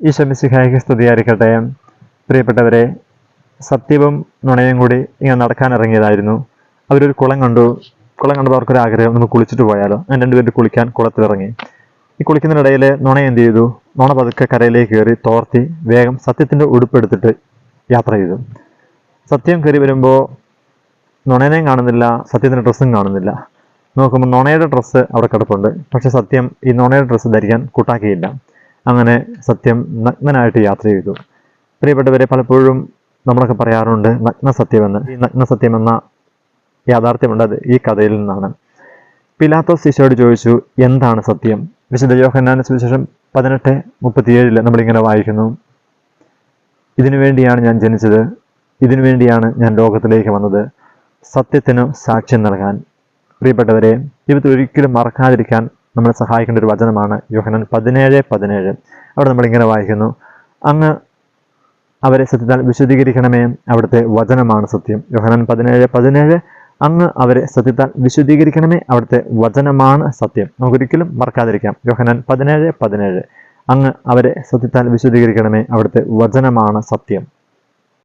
ഈശോമിസിഹായിക്ക് സ്തുതിയായിരിക്കട്ടെ. പ്രിയപ്പെട്ടവരെ സത്യവും നുണയും കൂടി ഇങ്ങനെ നടക്കാൻ ഇറങ്ങിയതായിരുന്നു അവരൊരു കുളം കണ്ടു. കുളം കണ്ടപ്പോൾ അവർക്കൊരു ആഗ്രഹം നമുക്ക് കുളിച്ചിട്ട് പോയാലോ? അങ്ങനെ രണ്ടുപേരും കുളിക്കാൻ കുളത്തിലിറങ്ങി. ഈ കുളിക്കുന്നതിനിടയിൽ നുണ എന്ത് ചെയ്തു? നുണ പതുക്കെ കരയിലേക്ക് കയറി തോർത്തി വേഗം സത്യത്തിന്റെ ഉടുപ്പെടുത്തിട്ട് യാത്ര ചെയ്തു. സത്യം കയറി വരുമ്പോൾ നുണേനെയും കാണുന്നില്ല സത്യത്തിന്റെ ഡ്രസ്സും കാണുന്നില്ല. നോക്കുമ്പോൾ നുണയുടെ ഡ്രസ്സ് അവിടെ കിടപ്പുണ്ട്. പക്ഷേ സത്യം ഈ നുണയുടെ ഡ്രസ്സ് ധരിക്കാൻ കൂട്ടാക്കിയില്ല. അങ്ങനെ സത്യം നഗ്നനായിട്ട് യാത്ര ചെയ്തു. പ്രിയപ്പെട്ടവരെ പലപ്പോഴും നമ്മളൊക്കെ പറയാറുണ്ട് നഗ്ന സത്യമെന്ന്. ഈ നഗ്ന സത്യം എന്ന യാഥാർത്ഥ്യമുണ്ട് അത് ഈ കഥയിൽ നിന്നാണ്. പിലാത്തോസ് ഈശോയോട് ചോദിച്ചു എന്താണ് സത്യം? വിശുദ്ധ യോഹന്നാന സുവിശേഷം പതിനെട്ട് മുപ്പത്തിയേഴിൽ നമ്മളിങ്ങനെ വായിക്കുന്നു. ഇതിനു വേണ്ടിയാണ് ഞാൻ ജനിച്ചത്. ഇതിനു വേണ്ടിയാണ് ഞാൻ ലോകത്തിലേക്ക് വന്നത്. സത്യത്തിന് സാക്ഷ്യം നൽകാൻ. പ്രിയപ്പെട്ടവരെ ജീവിതത്തിൽ ഒരിക്കലും മറക്കാതിരിക്കാൻ നമ്മളെ സഹായിക്കേണ്ട ഒരു വചനമാണ് യോഹനൻ പതിനേഴ് പതിനേഴ്. അവിടെ നമ്മളിങ്ങനെ വായിക്കുന്നു. അങ്ങ് അവരെ സത്യത്താൽ വിശുദ്ധീകരിക്കണമേ അവിടുത്തെ വചനമാണ് സത്യം. യോഹനൻ പതിനേഴ് പതിനേഴ്. അങ്ങ് അവരെ സത്യത്താൽ വിശുദ്ധീകരിക്കണമേ അവിടുത്തെ വചനമാണ് സത്യം. നമുക്കൊരിക്കലും മറക്കാതിരിക്കാം. യോഹനൻ പതിനേഴ് പതിനേഴ്. അങ്ങ് അവരെ സത്യത്താൽ വിശുദ്ധീകരിക്കണമേ അവിടുത്തെ വചനമാണ് സത്യം.